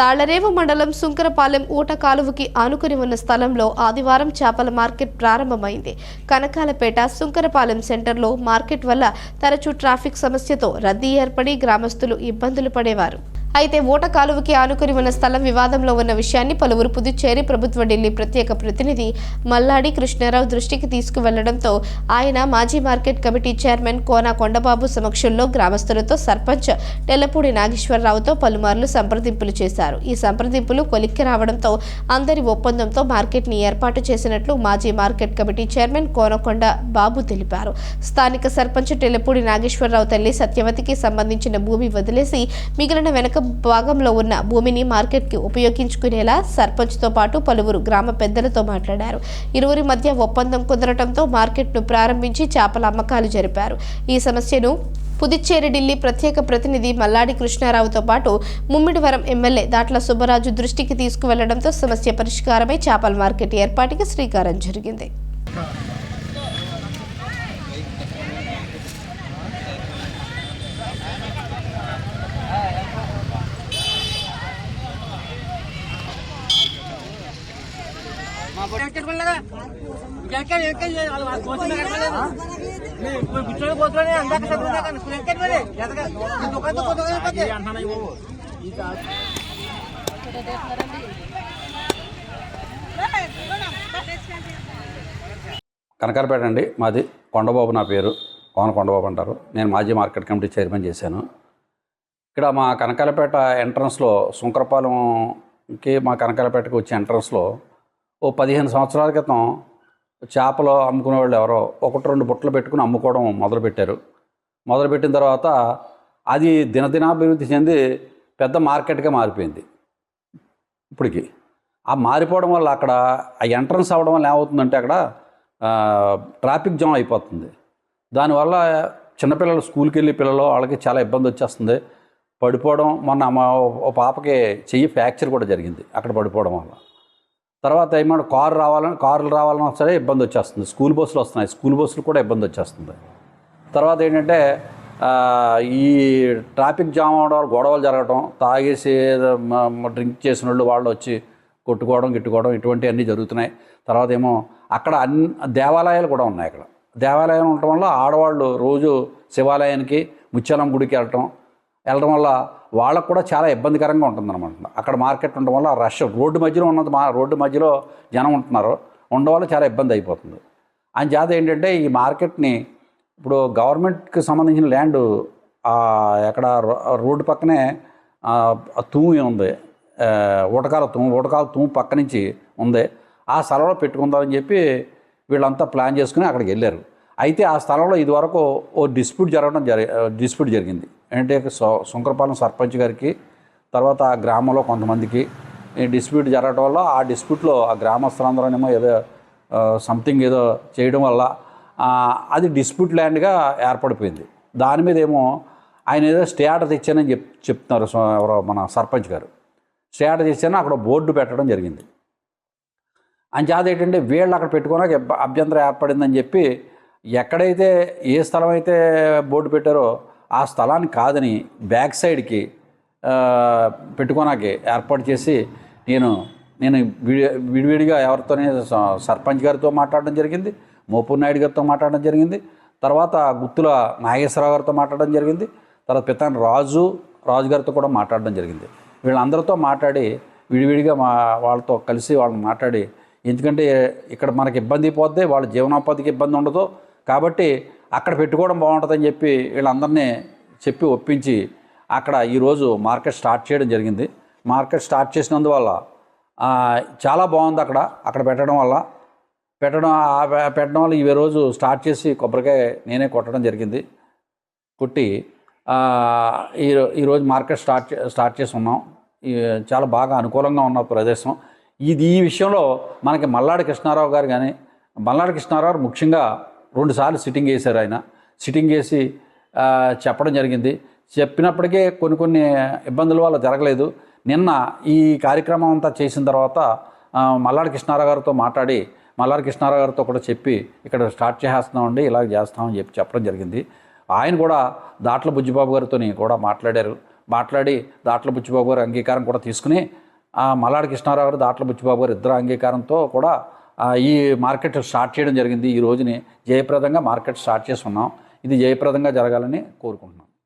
తాళ్ళరేవు మండలం సుంకరపాలెం ఊట కాలువకి ఆనుకుని ఉన్న స్థలంలో ఆదివారం చేపల మార్కెట్ ప్రారంభమైంది. కనకాలపేట సుంకరపాలెం సెంటర్లో మార్కెట్ వల్ల తరచూ ట్రాఫిక్ సమస్యతో రద్దీ ఏర్పడి గ్రామస్తులు ఇబ్బందులు పడేవారు. అయితే ఓట కాలువకి ఆనుకుని ఉన్న స్థలం వివాదంలో ఉన్న విషయాన్ని పలువురు పుదుచ్చేరి ప్రభుత్వ ఢిల్లీ ప్రత్యేక ప్రతినిధి మల్లాడి కృష్ణారావు దృష్టికి తీసుకువెళ్ళడంతో ఆయన మాజీ market committee chairman Kona Kondababu సమక్షంలో గ్రామస్తులతో సర్పంచ్ టెల్లపూడి నాగేశ్వరరావుతో పలుమార్లు సంప్రదింపులు చేశారు. ఈ సంప్రదింపులు కొలిక్కి రావడంతో అందరి ఒప్పందంతో మార్కెట్ని ఏర్పాటు చేసినట్లు మాజీ market committee chairman Konakonda Babu తెలిపారు. స్థానిక సర్పంచ్ టెల్లపూడి నాగేశ్వరరావు తల్లి సత్యవతికి సంబంధించిన భూమి వదిలేసి మిగిలిన వెనక భాగంలో ఉన్న భూమిని మార్కెట్కి ఉపయోగించుకునేలా సర్పంచ్తో పాటు పలువురు గ్రామ పెద్దలతో మాట్లాడారు. ఇరువురి మధ్య ఒప్పందం కుదరటంతో మార్కెట్ను ప్రారంభించి చేపల అమ్మకాలు జరిపారు. ఈ సమస్యను పుదుచ్చేరి ఢిల్లీ ప్రత్యేక ప్రతినిధి మల్లాడి కృష్ణారావుతో పాటు ముమ్మిడివరం ఎమ్మెల్యే దాట్ల సుబ్బరాజు దృష్టికి తీసుకువెళ్ళడంతో సమస్య పరిష్కారమై చేపల మార్కెట్ ఏర్పాటుకి శ్రీకారం జరిగింది. కూర్చొని అందాక కనకాలపేట అండి. మాది కొండబాబు నా పేరు. పవన్ కొండబాబు అంటారు. నేను మాజీ మార్కెట్ కమిటీ చైర్మన్ చేశాను. ఇక్కడ మా కనకాలపేట ఎంట్రన్స్లో సుంకరపాలెంకి మా కనకాలపేటకి వచ్చే ఎంట్రన్స్లో ఓ పదిహేను సంవత్సరాల క్రితం చేపలు అమ్ముకునే వాళ్ళు ఎవరో ఒకటి రెండు బుట్టలు పెట్టుకుని అమ్ముకోవడం మొదలుపెట్టారు. మొదలుపెట్టిన తర్వాత అది దినదినాభివృద్ధి చెంది పెద్ద మార్కెట్గా మారిపోయింది. ఇప్పటికి ఆ మారిపోవడం వల్ల అక్కడ ఆ ఎంట్రన్స్ అవ్వడం వల్ల ఏమవుతుందంటే అక్కడ ట్రాఫిక్ జామ్ అయిపోతుంది. దానివల్ల చిన్నపిల్లలు స్కూల్కి వెళ్ళి పిల్లలు వాళ్ళకి చాలా ఇబ్బంది వచ్చేస్తుంది. పడిపోవడం మొన్న మా పాపకి చెయ్యి ఫ్రాక్చర్ కూడా జరిగింది అక్కడ పడిపోవడం వల్ల. తర్వాత ఏమన్నా కారు రావాలని కార్లు రావాలన్నా సరే ఇబ్బంది వచ్చేస్తుంది. స్కూల్ బస్సులు వస్తున్నాయి. స్కూల్ బస్సులు కూడా ఇబ్బంది వచ్చేస్తుంది. తర్వాత ఏంటంటే ఈ ట్రాఫిక్ జామ్ అవడం వల్ల గొడవలు జరగడం తాగేసి డ్రింక్ చేసిన వాళ్ళు వాళ్ళు వచ్చి కొట్టుకోవడం గిట్టుకోవడం ఇటువంటివన్నీ జరుగుతున్నాయి. తర్వాత ఏమో అక్కడ అన్ని దేవాలయాలు కూడా ఉన్నాయి అక్కడ. దేవాలయం ఉండటం వల్ల ఆడవాళ్ళు రోజు శివాలయానికి ముత్యాలం గుడికి వెళ్ళటం వెళ్ళడం వల్ల వాళ్ళకు కూడా చాలా ఇబ్బందికరంగా ఉంటుందన్నమాట. అక్కడ మార్కెట్ ఉండడం వల్ల రష్ రోడ్డు మధ్యలో ఉన్నది మా రోడ్డు మధ్యలో జనం ఉంటున్నారు. ఉండడం వల్ల చాలా ఇబ్బంది అయిపోతుంది. అంచేత ఏంటంటే ఈ మార్కెట్ని ఇప్పుడు గవర్నమెంట్కి సంబంధించిన ల్యాండ్ ఎక్కడ రో- రోడ్డు పక్కనే తూమి తూము ఉంది. ఆ, ఊటకాల తూము ఊటకాల తూము పక్క నుంచి ఉంది. ఆ స్థలంలో పెట్టుకుందామని చెప్పి వీళ్ళంతా ప్లాన్ చేసుకుని అక్కడికి వెళ్ళారు. అయితే ఆ స్థలంలో ఇదివరకు ఓ డిస్ప్యూట్ జరగడం జరి డిస్ప్యూట్ జరిగింది. అంటే సు- సర్పంచ్ గారికి తర్వాత ఆ గ్రామంలో కొంతమందికి ఈ డిస్ప్యూట్ జరగడం వల్ల ఆ డిస్ప్యూట్లో ఆ గ్రామస్తులందరూనేమో ఏదో సంథింగ్ ఏదో చేయడం వల్ల అది డిస్ప్యూట్ ల్యాండ్గా ఏర్పడిపోయింది. దాని మీద ఏమో ఆయన ఏదో స్టే ఆర్డర్ తెచ్చానని చెప్ చెప్తున్నారు సో- ఎవరో మన సర్పంచ్ గారు. స్టే ఆర్డర్ తెచ్చాను అక్కడ బోర్డు పెట్టడం జరిగింది. అంచేది ఏంటంటే వీళ్ళు అక్కడ పెట్టుకోవడానికి అభ్యంతరం ఏర్పడిందని చెప్పి ఎక్కడైతే ఏ స్థలం అయితే బోర్డు పెట్టారో ఆ స్థలాన్ని కాదని బ్యాక్ సైడ్కి పెట్టుకోనాకి ఏర్పాటు చేసి నేను నేను విడి విడివిడిగా ఎవరితోనే స- సర్పంచ్ గారితో మాట్లాడడం జరిగింది మోపూర్ నాయుడు గారితో మాట్లాడడం జరిగింది తర్వాత గుత్తుల నాగేశ్వరరావు గారితో మాట్లాడడం జరిగింది తర్వాత పితాన్ రాజు రాజు గారితో కూడా మాట్లాడడం జరిగింది. వీళ్ళందరితో మాట్లాడి విడివిడిగా మా వాళ్ళతో కలిసి వాళ్ళని మాట్లాడి ఎందుకంటే ఇక్కడ మనకి ఇబ్బంది పోతే వాళ్ళ జీవనోపాధికి ఇబ్బంది ఉండదు కాబట్టి అక్కడ పెట్టుకోవడం బాగుంటుందని చెప్పి వీళ్ళందరినీ చెప్పి ఒప్పించి అక్కడ ఈరోజు మార్కెట్ స్టార్ట్ చేయడం జరిగింది. మార్కెట్ స్టార్ట్ చేసినందువల్ల చాలా బాగుంది అక్కడ. అక్కడ పెట్టడం వల్ల పెట్టడం ఆ పెట్టడం వల్ల ఈ రోజు స్టార్ట్ చేసి కొబ్బరికాయ నేనే కొట్టడం జరిగింది. కొట్టి ఈ ఈరోజు మార్కెట్ స్టార్ట్ స్టార్ట్ చేసి ఉన్నాం. ఈ చాలా బాగా అనుకూలంగా ఉన్న ప్రదేశం. ఇది ఈ విషయంలో మనకి మల్లాడి కృష్ణారావు గారు కానీ మల్లాడి కృష్ణారావు గారు ముఖ్యంగా రెండుసార్లు సిట్టింగ్ వేశారు ఆయన. సిట్టింగ్ వేసి చెప్పడం జరిగింది. చెప్పినప్పటికే కొన్ని కొన్ని ఇబ్బందుల వల్ల జరగలేదు. నిన్న ఈ కార్యక్రమం అంతా చేసిన తర్వాత మల్లాడి కృష్ణారావు గారితో మాట్లాడి మల్లాడి కృష్ణారావు గారితో కూడా చెప్పి ఇక్కడ స్టార్ట్ చేసేస్తున్నామండి ఇలా చేస్తామని చెప్పి చెప్పడం జరిగింది. ఆయన కూడా దాట్ల బుజ్జిబాబు గారితో కూడా మాట్లాడారు. మాట్లాడి దాట్ల బుచ్చిబాబు గారు అంగీకారం కూడా తీసుకుని ఆ మల్లాడి కృష్ణారావు గారు దాట్ల బుచ్చిబాబు గారు ఇద్దరు అంగీకారంతో కూడా ఈ మార్కెట్ స్టార్ట్ చేయడం జరిగింది. ఈ రోజుని జయప్రదంగా మార్కెట్ స్టార్ట్ చేసి ఉన్నాం ఇది జయప్రదంగా జరగాలని కోరుకుంటున్నాం.